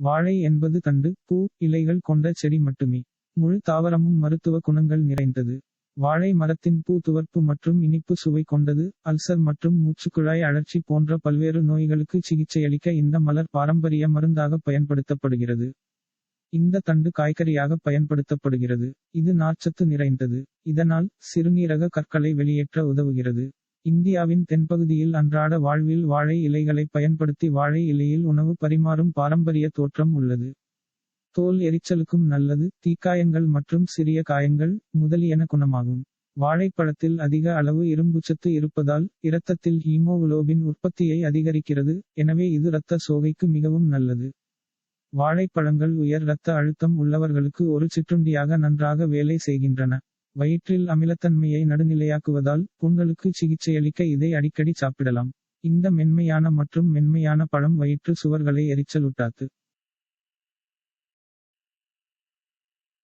வாழை என்பது தண்டு பூ இலைகள் கொண்ட செடி மட்டுமே. முழு தாவரமும் மருத்துவ குணங்கள் நிறைந்தது. வாழை மரத்தின் பூ துவர்ப்பு மற்றும் இனிப்பு சுவை கொண்டது அல்சர் மற்றும் மூச்சுக்குழாய் அழற்சி போன்ற பல்வேறு நோய்களுக்கு சிகிச்சையளிக்க இந்த மலர் பாரம்பரிய மருந்தாக பயன்படுத்தப்படுகிறது. இந்த தண்டு காய்கறியாக பயன்படுத்தப்படுகிறது. இது நார்ச்சத்து நிறைந்தது. இதனால் சிறுநீரக கற்களை வெளியேற்ற உதவுகிறது. இந்தியாவின் தென்பகுதியில் அன்றாட வாழ்வில் வாழை இலைகளை பயன்படுத்தி வாழை இலையில் உணவு பரிமாறும் பாரம்பரிய தோற்றம் உள்ளது. தோல் எரிச்சலுக்கும் நல்லது தீக்காயங்கள் மற்றும் சிறிய காயங்கள் முதலியன குணமாகும். வாழைப்பழத்தில் அதிக அளவு இரும்புச்சத்து இருப்பதால் இரத்தத்தில் ஹீமோகுளோபின் உற்பத்தியை அதிகரிக்கிறது எனவே இது இரத்த சோகைக்கு மிகவும் நல்லது. வாழைப்பழங்கள் உயர் இரத்த அழுத்தம் உள்ளவர்களுக்கு ஒரு சிற்றுண்டியாக நன்றாக வேலை செய்கின்றன. வயிற்றில் அமிலத்தன்மையை நடுநிலையாக்குவதால் புண்களுக்கு சிகிச்சையளிக்க இதை அடிக்கடி சாப்பிடலாம். இந்த மென்மையான மற்றும் மென்மையான பழம் வயிற்று சுவர்களை எரிச்சலூட்டாது.